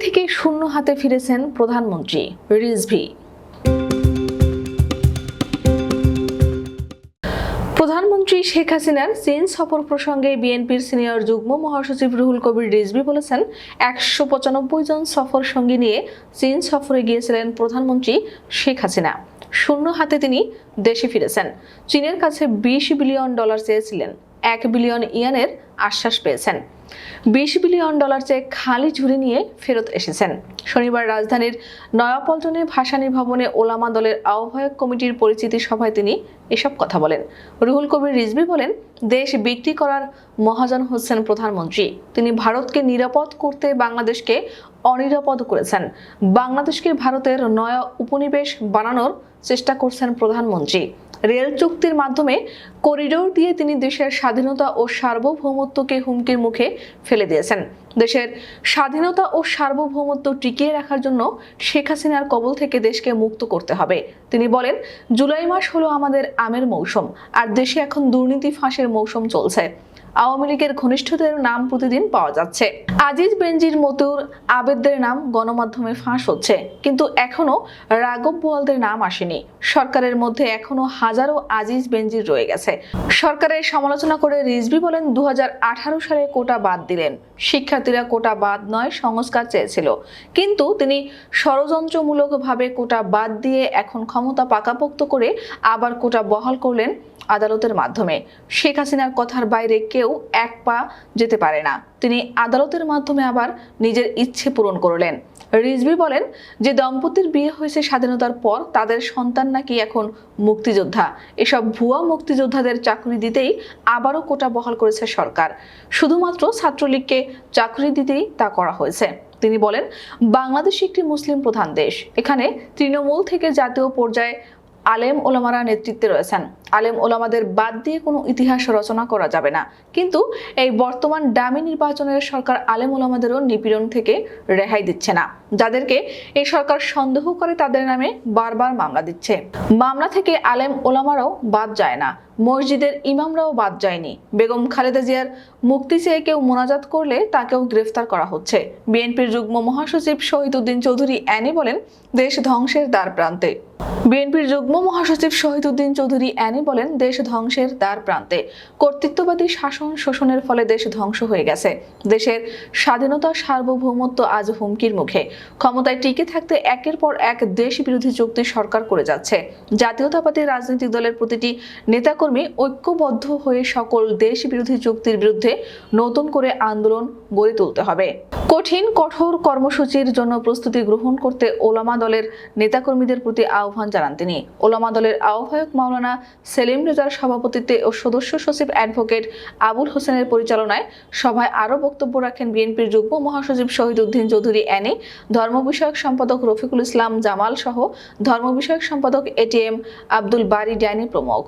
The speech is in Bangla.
থেকে শূন্য হাতে ফিরেছেন প্রধানমন্ত্রী রিজভি প্রধানমন্ত্রী শেখ হাসিনার চীন সফর প্রসঙ্গে বিএনপির সিনিয়র যুগ্ম মহাসচিব রুহুল কবির রিজভি বলেছেন, একশো পঁচানব্বই জন সফর সঙ্গী নিয়ে চীন সফরে গিয়েছিলেন প্রধানমন্ত্রী শেখ হাসিনা। শূন্য হাতে তিনি দেশে ফিরেছেন। চীনের কাছে বিশ বিলিয়ন ডলার চেয়েছিলেন। এক বিলিয়ন ইয়ানের আশ্বাস পেয়েছেন। বিশ বিলিয়ন ডলার চেয়ে খালি ঝুড়ি নিয়ে ফেরত এসেছেন। শনিবার রাজধানীর নয়াপল্টনে ভাসানী ভবনে ওলামা দলের আহ্বায়ক কমিটির পরিচিতি সভায় তিনি এসব কথা বলেন। রুহুল কবির রিজভি বলেন, দেশ বিক্রি করার মহাজন হচ্ছেন প্রধানমন্ত্রী। তিনি ভারতকে নিরাপদ করতে বাংলাদেশকে অনিরাপদ করেছেন। বাংলাদেশকে ভারতের নয়া উপনিবেশ বানানোর চেষ্টা করছেন প্রধানমন্ত্রী। রেল চুক্তির মাধ্যমে করিডোর দিয়ে তিনি দেশের স্বাধীনতা ও সার্বভৌমত্বকে হুমকির মুখে ফেলে দিয়েছেন। দেশের স্বাধীনতা ও সার্বভৌমত্ব টিকিয়ে রাখার জন্য শেখ হাসিনার কবল থেকে দেশকে মুক্ত করতে হবে। তিনি বলেন, জুলাই মাস হলো আমাদের আমের মৌসুম, আর দেশে এখন দুর্নীতি, ফাঁসের মৌসুম চলছে। আওয়ামী লীগের ঘনিষ্ঠদের নাম প্রতিদিন পাওয়া যাচ্ছে। আজিজ বেনজির মতুর আবেদদের নাম গণমাধ্যমে ফাঁস হচ্ছে, কিন্তু এখনও রাগব বোয়ালদের নাম আসেনি। সরকারের মধ্যে এখনও হাজারো আজিজ বেনজির রয়ে গেছে। সরকারের সমালোচনা করে রিজবি বলেন দু হাজার আঠারো সালে কোটা বাদ দিলেন। শিক্ষার্থীরা কোটা বাদ নয়, সংস্কার চেয়েছিল। কিন্তু তিনি ষড়যন্ত্রমূলকভাবে কোটা বাদ দিয়ে এখন ক্ষমতা পাকাপোক্ত করে আবার কোটা বহাল করলেন। আদালতের মাধ্যমে। শেখ হাসিনার কথার বাইরে কেউ এক পা যেতে পারে না। তিনি আদালতের মাধ্যমে আবার নিজের ইচ্ছে পূরণ করলেন। রিজভি বলেন যে, দম্পতির বিয়ে হয়েছে স্বাধীনতার পর তাদের সন্তান নাকি এখন মুক্তিযোদ্ধা। এসব ভুয়া মুক্তিযোদ্ধাদের চাকরি দিতেই আবারও কোটা বহাল করেছে সরকার। শুধুমাত্র ছাত্রলীগকে চাকরি দিতেই তা করা হয়েছে। তিনি বলেন বাংলাদেশ একটি মুসলিম প্রধান দেশ। এখানে তৃণমূল থেকে জাতীয় পর্যায়ে আলেম ওলামারা নেতৃত্বে রয়েছেন। আলেম ওলামাদের বাদ দিয়ে কোনো ইতিহাস রচনা করা যাবে না। কিন্তু এই বর্তমান ডামি নির্বাচনের সরকার আলেম ওলামাদেরও নিপীড়ন থেকে রেহাই দিচ্ছে না। যাদেরকে এই সরকার সন্দেহ করে তাদের নামে বারবার মামলা দিচ্ছে। মামলা থেকে আলেম ওলামারাও বাদ যায় না। মসজিদের ইমামরাও বাদ যায়নি। বেগম খালেদা জিয়ার মুক্তি চেয়ে কেউ মোনাজাত করলে তাকেও গ্রেফতার করা হচ্ছে। বিএনপির যুগ্ম মহাসচিব শহীদ উদ্দিন চৌধুরী অ্যানি বলেন, দেশ ধ্বংসের দ্বার প্রান্তে। বিএনপির যুগ্ম মহাসচিব শহীদ উদ্দিন চৌধুরী অ্যানি বলেন, দেশ ধ্বংসের দ্বার প্রান্তে। কর্তৃত্ববাদী শাসন শোষণের ফলে দেশ ধ্বংস হয়ে গেছে। দেশের স্বাধীনতা, সার্বভৌমত্ব আজ হুমকির মুখে। ক্ষমতায় টিকে থাকতে একের পর এক দেশ বিরোধী চুক্তি সরকার করে যাচ্ছে। জাতীয়তাবাদী রাজনৈতিক দলের প্রতিটি নেতাকর্মী ঐক্যবদ্ধ হয়ে সকল দেশ বিরোধী চুক্তির বিরুদ্ধে নতুন করে আন্দোলন গড়ে তুলতে হবে। কঠিন, কঠোর কর্মসূচির জন্য প্রস্তুতি গ্রহণ করতে ওলামা দলের নেতাকর্মীদের প্রতি আহ্বান জানান তিনি। ওলামা দলের আহ্বায়ক মাওলানা সেলিম রেজার সভাপতিত্বে ও সদস্য সচিব অ্যাডভোকেট আবুল হোসেনের পরিচালনায় সভায় আরও বক্তব্য রাখেন বিএনপির যুগ্ম মহাসচিব শহীদ উদ্দিন চৌধুরী অ্যানি, ধর্ম বিষয়ক সম্পাদক রফিকুল ইসলাম জামাল সহ ধর্ম বিষয়ক সম্পাদক এটিএম আব্দুল বারি ড্যানি প্রমুখ।